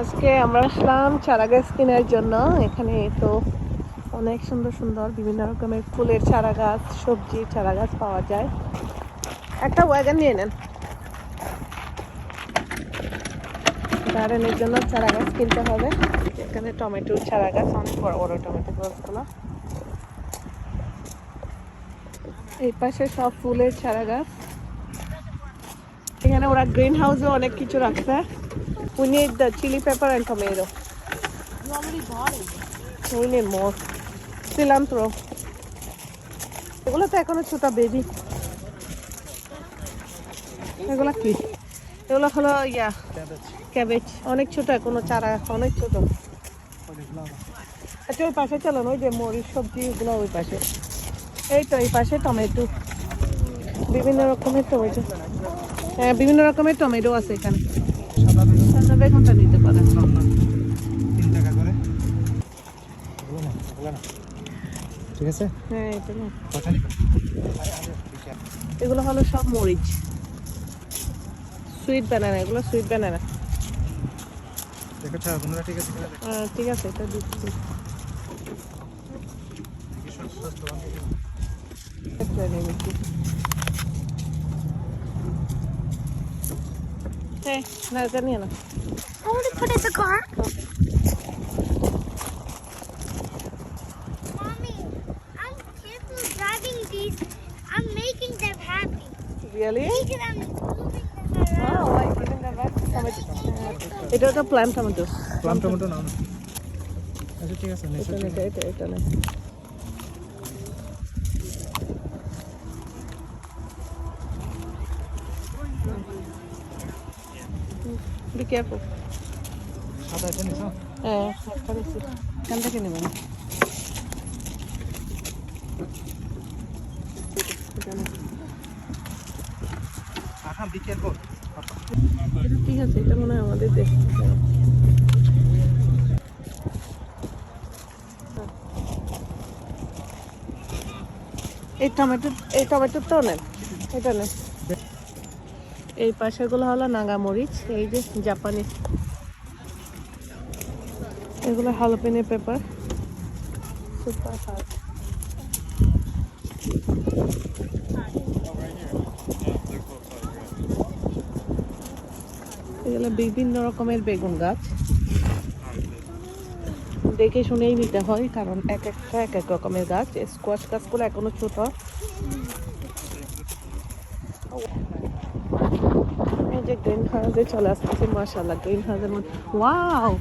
আজকে আমরা আসলাম চারা গাছ কেনার জন্য। এখানে তো অনেক সুন্দর সুন্দর বিভিন্ন রকমের ফুলের চারা গাছ সবজি চারা গাছ পাওয়া যায়। একটা ওয়াগন নিয়ে নেন। গার্ডেনের জন্য চারা গাছ কিনতে হবে। এখানে টমেটোর চারা গাছ অনেক বড় বড় টমেটো গাছগুলো। এই পাশে সব ফুলের চারা গাছ এখানে ওরা গ্রিন হাউসে অনেক কিছু রাখছে। We need the chili pepper and tomato. You already bought it. We need more. Cilantro. এগুলো তো এখনও ছোট বেবি এগুলো কি এগুলো হলো ইয়া ক্যাবেজ অনেক ছোট এখনও চারা অনেক ছোট আচ্ছা ওই পাশে চলো ওই যে মরিচ সবজি এগুলো ওই পাশে এই তো এই পাশে টমেটো বিভিন্ন রকমের টমেটো হ্যাঁ বিভিন্ন রকমের টমেটো আছে এখানে বেগুনটা নিতে পারেন তিন টাকা করে। ঠিক আছে? হ্যাঁ এটা না এগুলো হলো সব মরিচ। সুইট বানানা এগুলো সুইট বানানা। আপনারা ঠিক আছে ঠিক আছে এটা দিচ্ছি। কি সুন্দর হ্যাঁ এটা নিয়ে না I want to put it in the car. Mommy, I'm careful driving these. I'm making them happy. Really Look I'm moving them around. এটা একটা প্ল্যান টমেটো প্লাম টমেটো না আচ্ছা ঠিক আছে এটা এটা এটা এটা নিছো? হ্যাঁ এখান থেকে নেবেন? ঠিক আছে? এটা মনে হয় আমাদের দেশ এই টমেটো এই টমেটোটাও নেন। এটা নেন। এই পাশেগুলো হলো নাগা মরিচ এই যে জাপানি। এগুলো হালপেনে পেপার। সুপার এগুলো বিভিন্ন রকমের বেগুন গাছ। দেখে শুনেই নিতে হয়, কারণ এক একটা, এক এক রকমের গাছ। স্কোয়াশ গাছগুলো এখনও ছোট। এই যে গ্রিন হাউসে চলে আসতেছে মাশাআল্লাহ গ্রিন হাউসের মধ্যে। Wow!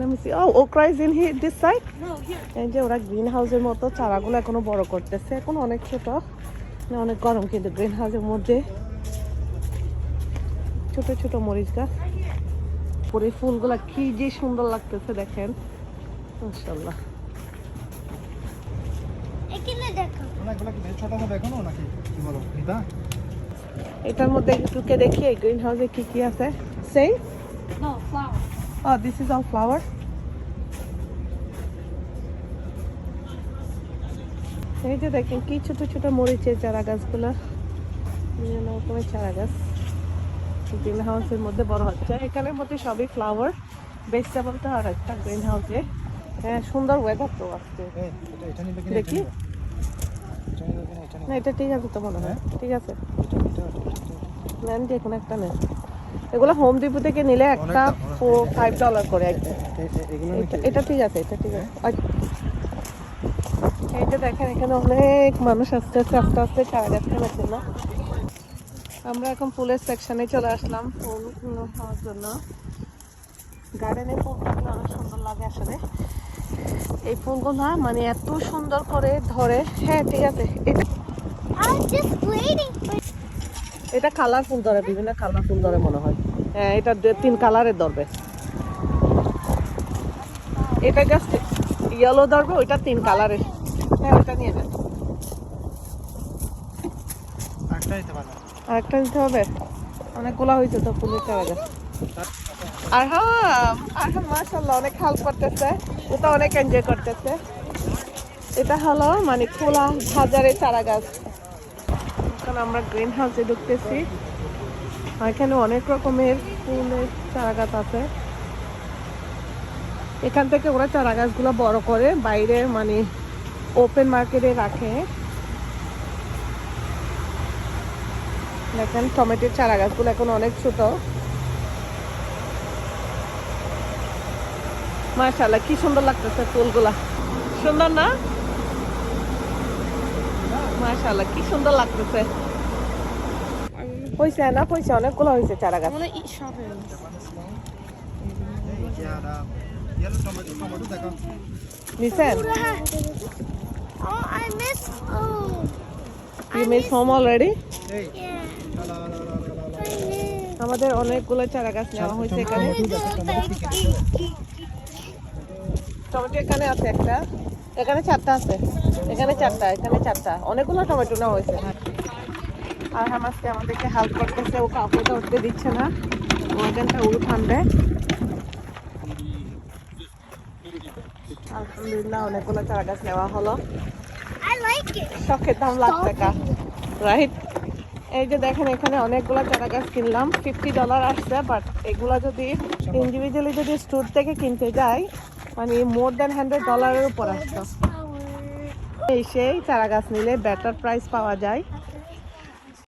Let me see. Oh okra is in here this side? No, here. এই যে ওরা গ্রিন হাউসের মতো চারাগুলো এখনও বড় করতেছে। এখন অনেক ছোট না, অনেক গরম কিন্তু গ্রিন হাউসের মধ্যে ছোট ছোট মরিচ গাছ। পরে ফুলগুলা কি যে সুন্দর লাগতেছে দেখেন। মাশাআল্লাহ। এখানে দেখো। ছোট হবে এখনও নাকি কি বলো? নিবা এটার মধ্যে ঢুকে দেখি এই গ্রিন হাউসে কি কি আছে। সেই. ও দিস ইজ অল ফ্লাওয়ার এই যে দেখেন কি ছোট ছোট মরিচের চারা গাছগুলো বিভিন্ন রকমের চারা গাছ গ্রিন হাউসের মধ্যে বড় হচ্ছে। এখানের মধ্যে সবই ফ্লাওয়ার ভেজিটেবল তো আর একটা গ্রিন হাউসে হ্যাঁ সুন্দর ওয়েদার তো আসছে দেখি। না এটা ঠিক আছে তো মনে হয়? ঠিক আছে। যে কোনো একটা নেন। এগুলো হোম ডিপো থেকে নিলে একটা ফোর ফাইভ ডলার করে একদম এটা ঠিক আছে এটা ঠিক আছে। আচ্ছা। দেখেন এখানে অনেক মানুষ আস্তে আস্তে আস্তে আস্তে আমরা এখন ফুলের সেকশনে চলে আসলাম ফুল হওয়ার জন্য। গার্ডেনে ফুলগুলো অনেক সুন্দর লাগে আসলে। এই ফুলগুলো মানে এত সুন্দর করে ধরে। হ্যাঁ ঠিক আছে। এটা এটা কালার ফুল ধরে বিভিন্ন কালার ফুল ধরে মনে হয়। হ্যাঁ এটা তিন কালারের ধরবে। এটা জাস্ট ইয়েলো ধরবে ওইটা তিন কালারের। হ্যাঁ ওইটা নিয়ে যান। আরেকটা দিতে হবে? অনেকগুলো হয়েছে তো ফুলের চারা গাছ। আর হ্যাঁ আর হ্যাঁ মাসাল্লাহ অনেক হেল্প করতেছে। ওটা অনেক এনজয় করতেছে। এটা হলো মানে খোলা হাজারে চারা গাছ। এখন আমরা গ্রিন হাউসে ঢুকতেছি। এখানে অনেক রকমের ফুলের চারা গাছ আছে। এখান থেকে ওরা চারা গাছগুলো বড় করে বাইরে মানে ওপেন মার্কেটে রাখে। দেখেন, টমেটোর চারা গাছগুলো এখন অনেক ছোট। মাশাআল্লাহ, কি সুন্দর লাগতেছে ফুলগুলা। সুন্দর না? মাশাআল্লাহ কি সুন্দর লাগতেছে। হয়েছে না হয়েছে অনেকগুলো হয়েছে চারা গাছ। টমেটো দেখো নিছেন? Oh, I miss. Oh, yeah. আমাদের অনেকগুলো চারা গাছ নেওয়া হয়েছে এখানে। টমেটো এখানে আছে একটা। এখানে চারটা আছে। এখানে চারটা এখানে চারটা। অনেকগুলো টমেটো নেওয়া হয়েছে। আর হামাসকে আমাদেরকে হেল্প করতেছে। ও কাপড়টা উঠতে দিচ্ছে না। ও এখানটা উড়ু ঠান্ডে আলহামদুলিল্লাহ, অনেকগুলো চারা গাছ নেওয়া হলো। শখের দাম লাখ টাকা। রাইট এই যে দেখেন, এখানে অনেকগুলো চারা গাছ কিনলাম। ফিফটি ডলার আসছে বাট এগুলা যদি ইন্ডিভিজুয়ালি যদি স্টোর থেকে কিনতে যাই মানে মোর দেন হান্ড্রেড ডলারের উপর আসতো. এই সেই চারা গাছ নিলে বেটার প্রাইস পাওয়া যায়